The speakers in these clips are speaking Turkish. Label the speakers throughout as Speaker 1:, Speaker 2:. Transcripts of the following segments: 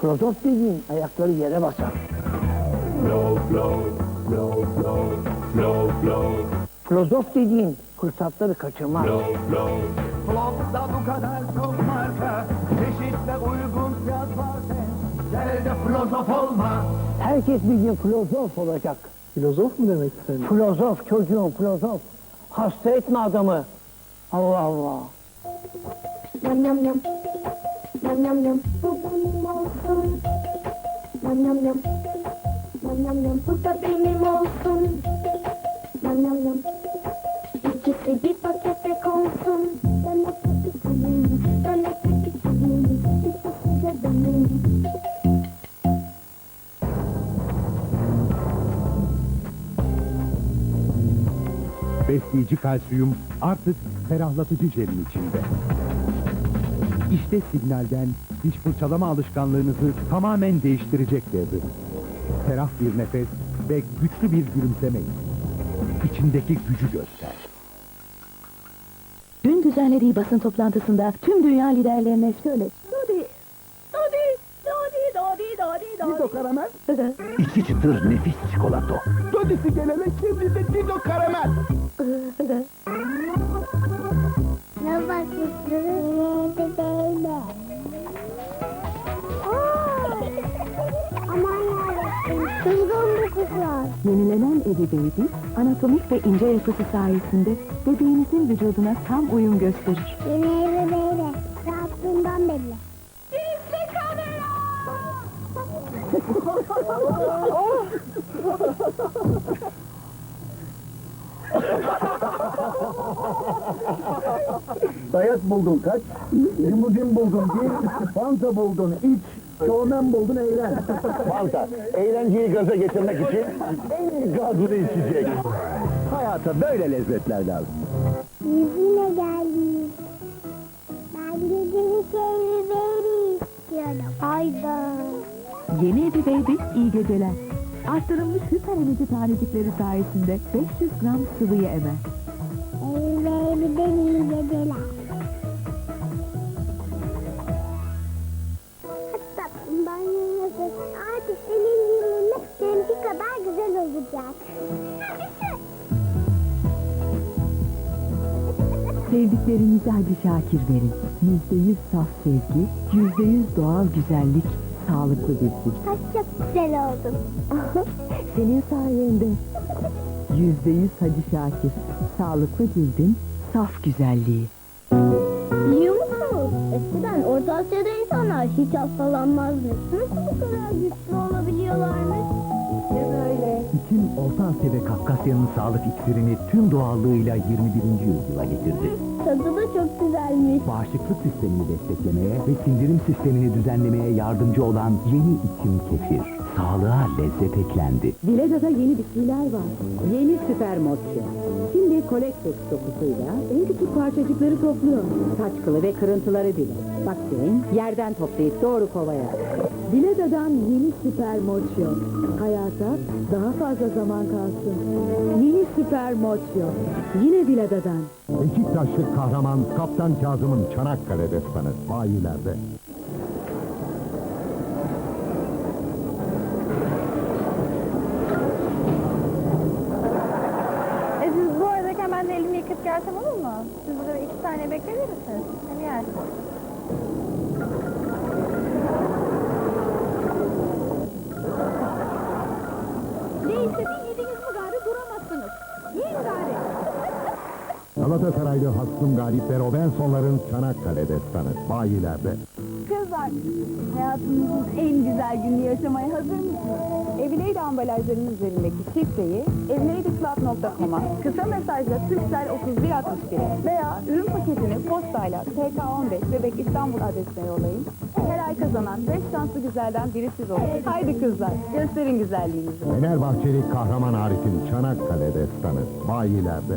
Speaker 1: Filozof dediğin ayakları yere basar. Filozof dediğin fırsatları kaçırmaz.
Speaker 2: Blogda bu kadar çok marka Çeşit ve uygun fiyat varken Gel de filozof olma
Speaker 1: Herkes bir gün filozof olacak.
Speaker 3: Filozof mu demek istedin?
Speaker 1: Filozof çocuğum filozof. Hasta etme adamı. Allah Allah.
Speaker 4: Yum yum yum.
Speaker 5: Besleyici kalsiyum artık ferahlatıcı jelin içinde. İşte signalden diş fırçalama alışkanlığınızı tamamen değiştirecek devri. Ferah bir nefes ve güçlü bir gülümseme. İçindeki gücü göster.
Speaker 6: Dün düzenlediği basın toplantısında tüm dünya liderlerine şöyle Dodi, Dodi, Dodi, Dodi, Dodi, Dodi.
Speaker 3: Dido karamel.
Speaker 5: İki çıtır nefis çikolata.
Speaker 3: Dodisi gelene şimdi de Dido karamel.
Speaker 6: Eddie Baby, anatomik ve ince yapısı sayesinde bebeğinizin vücuduna tam uyum gösterir.
Speaker 4: Yine bebeğine. Rahatlığından belli.
Speaker 3: Dayak buldun kaç. Limuzin buldun gir. Fanta buldun iç. Şovmen buldun eğlen.
Speaker 7: Fanta, eğlenceyi gaza getirmek için en iyi gazını içecek. Hayata böyle lezzetler lazım.
Speaker 4: Yüzüne geldik. Ben gecelik bebeğini istiyorum. Hayda.
Speaker 6: Yeni Eddie Baby iyi geceler. Arttırılmış süper enerji tanecikleri sayesinde 500 gram sıvıyı emer.
Speaker 4: Bebeğimden iyi geceler.
Speaker 6: Sevdiklerinize Hacı Şakir verin. Yüzde yüz saf sevgi, yüzde yüz doğal güzellik, sağlıklı bir cilt.
Speaker 4: Saç çok güzel oldun.
Speaker 6: Senin sayende. Yüzde yüz Hacı Şakir. Sağlıklı cildin, saf güzelliği.
Speaker 4: Biliyor musunuz? Eskiden Orta Asya'da insanlar hiç hastalanmazdı. Nasıl bu kadar güçlü olabiliyorlarmış? Ne böyle?
Speaker 5: Bütün Orta Asya ve Kafkasya'nın sağlık iksirini tüm doğallığıyla 21. yüzyıla getirdi.
Speaker 4: Tadı da çok güzelmiş.
Speaker 5: Bağışıklık sistemini desteklemeye ve sindirim sistemini düzenlemeye yardımcı olan yeni içim kefir. Sağlığa lezzet eklendi.
Speaker 6: Vileda'da yeni bitkiler var. Yeni süper modçu. Şimdi Collectex dokusuyla en küçük parçacıkları topluyor. Saç kılı ve kırıntıları bile. Bak senin yerden toplayıp doğru kovaya. Vileda'dan yeni süper modçu. Hayata daha fazla zaman kalsın. Yeni süper modçu. Yine Vileda'dan.
Speaker 5: Beşiktaşlı kahraman Kaptan Kazım'ın Çanakkale destanı bayilerde.
Speaker 8: E siz bu aradayken ben de elimi yıkıp gelsem olur mu? Siz burada iki saniye bekler misiniz? Hadi gel.
Speaker 6: Thank you.
Speaker 5: Galatasaraylı Hakkım Galip ve Robinson'ların Çanakkale destanı bayilerde.
Speaker 8: Kızlar, hayatınızın en güzel gününü yaşamaya hazır mısınız? Evleydi ambalajlarının üzerindeki şifreyi evleydiclub.com'a kısa mesajla Türksel 3161 veya ürün paketini postayla TK15 Bebek İstanbul adresine yollayın. Her ay kazanan 5 şanslı güzelden biri siz olun. Haydi kızlar, gösterin güzelliğinizi.
Speaker 5: Fenerbahçeli kahraman Arif'in Çanakkale destanı bayilerde.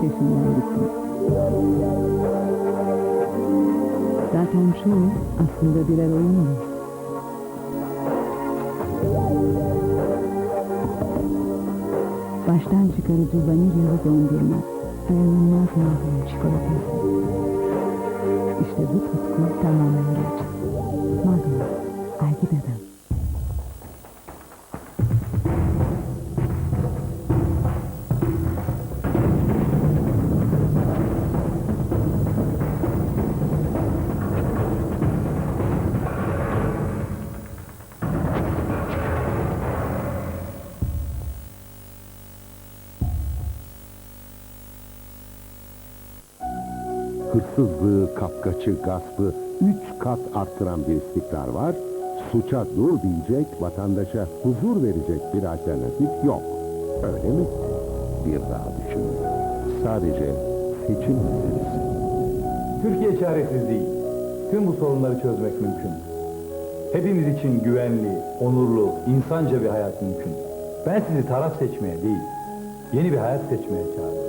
Speaker 6: peşinden gittim. Zaten çoğu aslında birer oyundu. Baştan çıkarıcı vanilyalı dondurma, dayanılmaz mahrum çikolatası. İşte bu tutku tamamen gerçek. Magnum, Algida'dan.
Speaker 9: Hırsızlığı, kapkaçı, gaspı üç kat arttıran bir istikrar var. Suça dur diyecek, vatandaşa huzur verecek bir alternatif yok. Öyle mi? Bir daha düşünün. Sadece seçim meselesi.
Speaker 2: Türkiye çaresiz değil. Tüm bu sorunları çözmek mümkün. Hepimiz için güvenli, onurlu, insanca bir hayat mümkün. Ben sizi taraf seçmeye değil, yeni bir hayat seçmeye çağırıyorum.